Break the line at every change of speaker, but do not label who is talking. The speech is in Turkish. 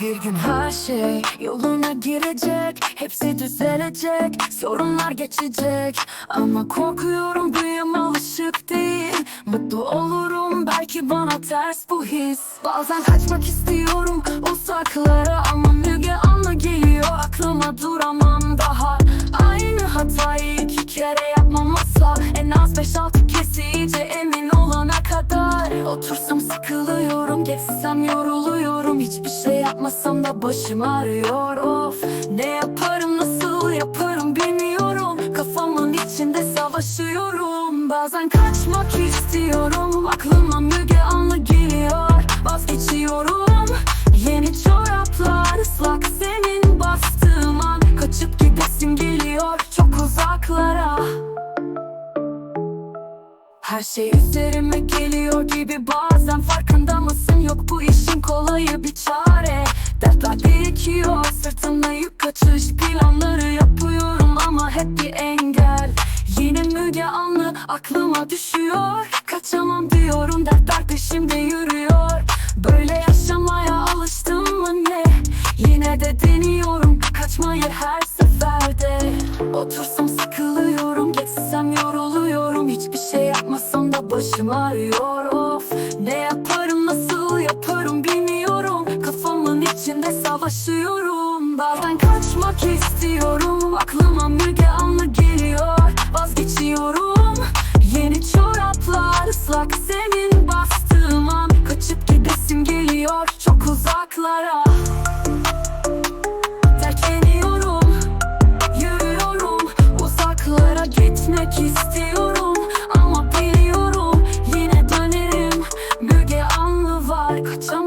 Bir gün her şey yoluna girecek. Hepsi düzelecek Sorunlar geçecek. Ama korkuyorum büyüm alışık değil. Mutlu olurum belki bana ters bu his. Bazen kaçmak istiyorum uzaklara Ama Müge Anlı geliyor. Aklıma duramam daha. Aynı hatayı iki kere yapmam asla. En az beş altı kez iyice emin olana kadar. Otursam sıkılıyorum geçsem yoruluyorum Hiçbir şey yapmasam da başım ağrıyor. Of Ne yaparım nasıl yaparım bilmiyorum. Kafamın içinde savaşıyorum. Bazen kaçmak istiyorum Aklıma her şey üzerime geliyor gibi. Bazen farkında mısın? Yok bu işin kolayı bir çare. Dertler birikiyor sırtımda yük kaçış planları yapıyorum ama hep bir engel. Yine Müge Anlı aklıma düşüyor. Kaçamam diyorum dertler peşimde yürüyor. Böyle yaşamaya alıştım mı ne Yine de deniyorum kaçmayı her seferde. Otursam şey yapmasam da başım ağrıyor. Of Ne yaparım nasıl yaparım bilmiyorum. Kafamın içinde savaşıyorum Bazen kaçmak istiyorum. Aklıma Müge Anlı geliyor. Vazgeçiyorum. Yeni çoraplar ıslak senin bastığım an Kaçıp gidesim geliyor. Çok uzaklara. 거점